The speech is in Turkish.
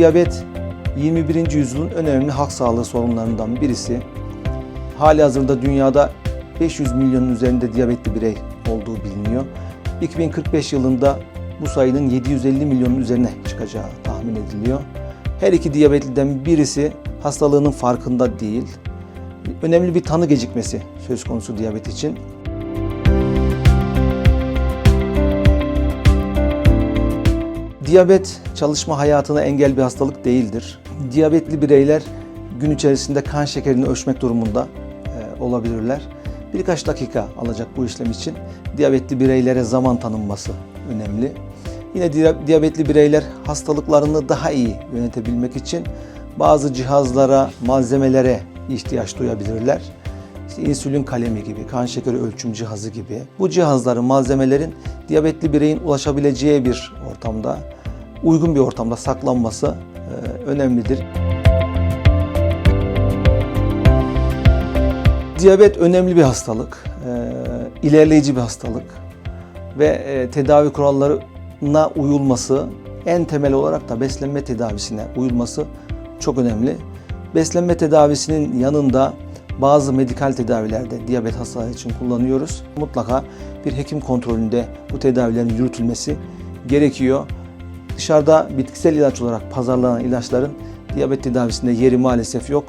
Diyabet 21. yüzyılın önemli halk sağlığı sorunlarından birisi. Hali hazırda dünyada 500 milyonun üzerinde diyabetli birey olduğu biliniyor. 2045 yılında bu sayının 750 milyonun üzerine çıkacağı tahmin ediliyor. Her iki diyabetliden birisi hastalığının farkında değil. Önemli bir tanı gecikmesi söz konusu diyabet için. Diyabet çalışma hayatına engel bir hastalık değildir. Diyabetli bireyler gün içerisinde kan şekerini ölçmek durumunda e, olabilirler. Birkaç dakika alacak bu işlem için diyabetli bireylere zaman tanınması önemli. Yine diya- diyabetli bireyler hastalıklarını daha iyi yönetebilmek için bazı cihazlara, malzemelere ihtiyaç duyabilirler. İşte insülin kalemi gibi, kan şekeri ölçüm cihazı gibi. Bu cihazların, malzemelerin diyabetli bireyin ulaşabileceği bir ortamda, uygun bir ortamda saklanması e, önemlidir. Diyabet önemli bir hastalık, e, ilerleyici bir hastalık ve e, tedavi kurallarına uyulması, en temel olarak da beslenme tedavisine uyulması çok önemli. Beslenme tedavisinin yanında bazı medikal tedavilerde diyabet hastaları için kullanıyoruz. Mutlaka bir hekim kontrolünde bu tedavilerin yürütülmesi gerekiyor. Dışarıda bitkisel ilaç olarak pazarlanan ilaçların diyabet tedavisinde yeri maalesef yok.